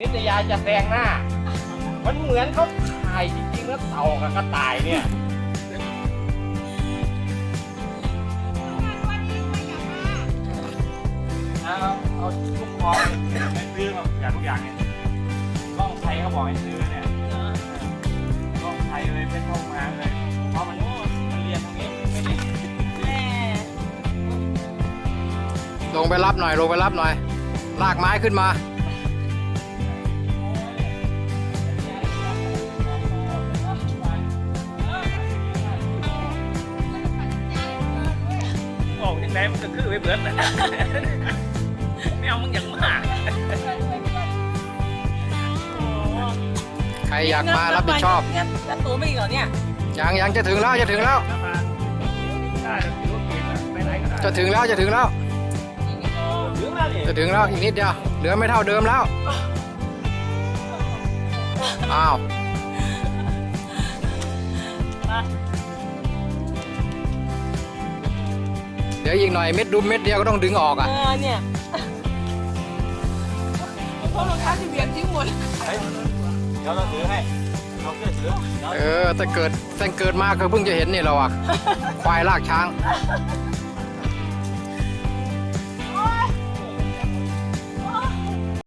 นิตยาจะแซงหน้า มันเหมือนเขาถ่ายจริงๆแล้วเต่ากับกระต่ายเนี่ย เอาเอาทุกคอให้ซื้อมาอย่างทุกอย่างเนี่ยกล้องไทยเขาบอกให้ซื้อเนี่ยกล้องไทยเลยเป็นเข้ามาเลย เพราะมันมันเรียนตรงนี้ไม่ได้ลงไปรับหน่อย ลงไปรับหน่อย ลากไม้ขึ้นมา ออกยังไงมันก็คือไปเบิดนะไม่เอามึงอย่างมากใครอยากมารับผิดชอบงั้นงั้นตัวไม่อีกเหรอเนี่ยยังยังจะถึงแล้วจะถึงแล้ว จะถึงแล้วจะถึงแล้ว จะถึงแล้วอีกนิดเดียวเหลือไม่เท่าเดิมแล้วอ้าว ดี๋ยวอีกหน่อยเม็ดดุมเม็ดเดียวก็ต้องดึงออกเออะอเนี่ยเพราะรองเท้าที่เบียนทิ้งหมดเฮ้ยเดี๋ยวเราถือให้เอาเสื้อถือเดี๋ยวเออแต่เกิดแต่เกิดมาก็เพิ่งจะเห็นนี่เราอะควายลากช้างเ